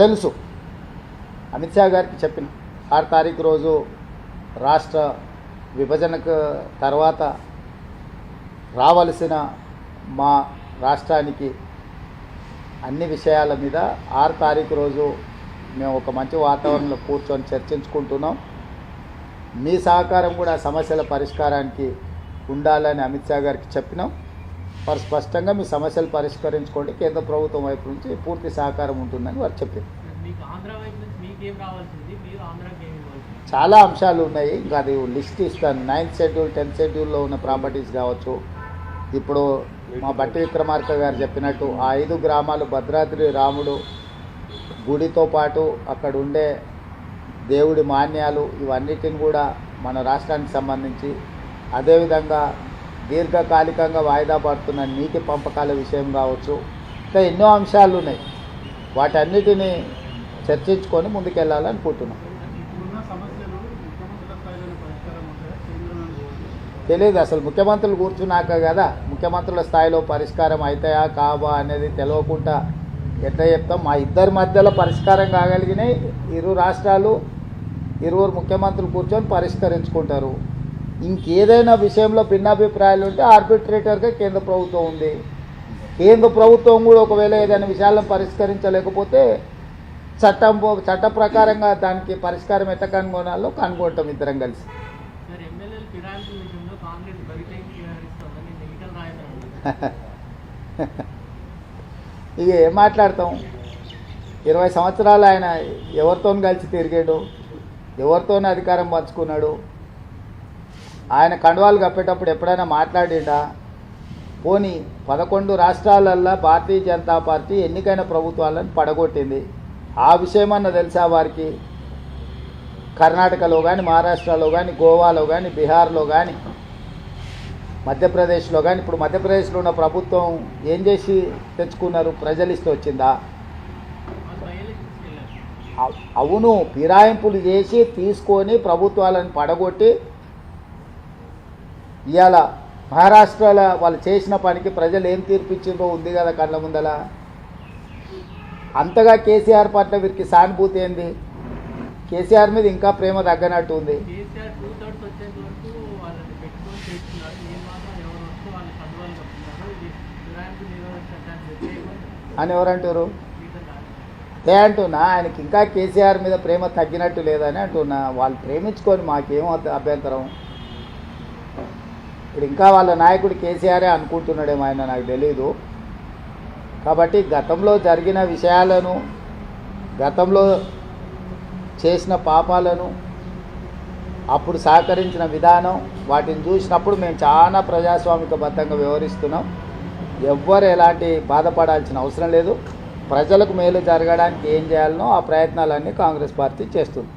తెలుసు. అమిత్ షా గారికి చెప్పిన. ఆరు తారీఖు రోజు రాష్ట్ర విభజనకు తర్వాత రావలసిన మా రాష్ట్రానికి అన్ని విషయాల మీద ఆరు తారీఖు రోజు మేము ఒక మంచి వాతావరణంలో కూర్చొని చర్చించుకుంటున్నాం. మీ సహకారం కూడా సమస్యల పరిష్కారానికి ఉండాలని అమిత్ షా గారికి చెప్పినాం. వారు స్పష్టంగా మీ సమస్యలు పరిష్కరించుకోండి. కేంద్ర ప్రభుత్వం వైపు నుంచి పూర్తి సహకారం ఉంటుందని వారు చెప్పింది ఇవ్వాల్సింది? చాలా అంశాలు ఉన్నాయి. ఇంకా అది లిస్ట్ ఇస్తాను. నైన్త్ షెడ్యూల్ టెన్త్ షెడ్యూల్లో ఉన్న ప్రాపర్టీస్ కావచ్చు. ఇప్పుడు మా బట్టి విక్రమార్క గారు చెప్పినట్టు ఆ ఐదు గ్రామాలు భద్రాద్రి రాముడు గుడితో పాటు అక్కడ ఉండే దేవుడి మాన్యాలు ఇవన్నిటిని కూడా మన రాష్ట్రానికి సంబంధించి అదేవిధంగా దీర్ఘకాలికంగా వాయిదా పడుతున్న నీటి పంపకాల విషయం కావచ్చు ఇంకా ఎన్నో అంశాలు ఉన్నాయి. వాటన్నిటిని చర్చించుకొని ముందుకెళ్ళాలనుకుంటున్నాం తెలియదు అసలు ముఖ్యమంత్రులు కూర్చున్నాక కదా ముఖ్యమంత్రుల స్థాయిలో పరిష్కారం అవుతాయా కావా అనేది తెలియకుండా ఎట్లా చెప్తాం? మా ఇద్దరి మధ్యలో పరిష్కారం కాగలిగినాయి ఇరు రాష్ట్రాలు ఇరువురు ముఖ్యమంత్రులు కూర్చొని పరిష్కరించుకుంటారు. ఇంకేదైనా విషయంలో భిన్నాభిప్రాయాలు ఉంటే ఆర్బిట్రేటర్గా కేంద్ర ప్రభుత్వం ఉంది. కేంద్ర ప్రభుత్వం కూడా ఒకవేళ ఏదైనా విషయాలను పరిష్కరించలేకపోతే చట్టం చట్ట ప్రకారంగా దానికి పరిష్కారం ఎట్లా కనుగొనాలో కనుగొంటాం ఇద్దరం కలిసి. ఇక ఏం మాట్లాడతాం? ఇరవై సంవత్సరాలు ఆయన ఎవరితో కలిసి తిరిగాడు. ఎవరితో అధికారం పంచుకున్నాడు. ఆయన కండువాలు కప్పేటప్పుడు ఎప్పుడైనా మాట్లాడిండా? పోనీ పదకొండు రాష్ట్రాలల్లో భారతీయ జనతా పార్టీ ఎన్నికైన ప్రభుత్వాలను పడగొట్టింది. ఆ విషయమన్నా తెలుసా వారికి? కర్ణాటకలో కానీ మహారాష్ట్రలో కానీ గోవాలో కానీ బీహార్లో కానీ మధ్యప్రదేశ్లో కానీ ఇప్పుడు మధ్యప్రదేశ్లో ఉన్న ప్రభుత్వం ఏం చేసి తెచ్చుకున్నారు? ప్రజలిస్తూ వచ్చిందా? అవును ఫిరాయింపులు చేసి తీసుకొని ప్రభుత్వాలను పడగొట్టి ఇవాళ మహారాష్ట్రలో వాళ్ళు చేసిన పనికి ప్రజలు ఏం తీర్పిచ్చిందో ఉంది కదా కళ్ళ ముందల? అంతగా కేసీఆర్ పట్ల వీరికి సానుభూతి ఏంది? కేసీఆర్ మీద ఇంకా ప్రేమ తగ్గనట్టు ఉంది. ఏ అని ఎవరంటారు. అదే అంటున్నా? ఆయనకి ఇంకా కేసీఆర్ మీద ప్రేమ తగ్గినట్టు లేదని అంటున్నా. వాళ్ళు ప్రేమించుకొని మాకేం అభ- అభ్యంతరం? ఇప్పుడు ఇంకా వాళ్ళ నాయకుడు కేసీఆరే అనుకుంటున్నాడేమో ఆయన నాకు తెలీదు. కాబట్టి గతంలో జరిగిన విషయాలను గతంలో చేసిన పాపాలను అప్పుడు సహకరించిన విధానం వాటిని చూసినప్పుడు మేము చాలా ప్రజాస్వామికబద్ధంగా వ్యవహరిస్తున్నాం. ఎవ్వరు ఎలాంటి బాధపడాల్సిన అవసరం లేదు. ప్రజలకు మేలు జరగడానికి ఏం చేయాలనో ఆ ప్రయత్నాలన్నీ కాంగ్రెస్ పార్టీ చేస్తుంది.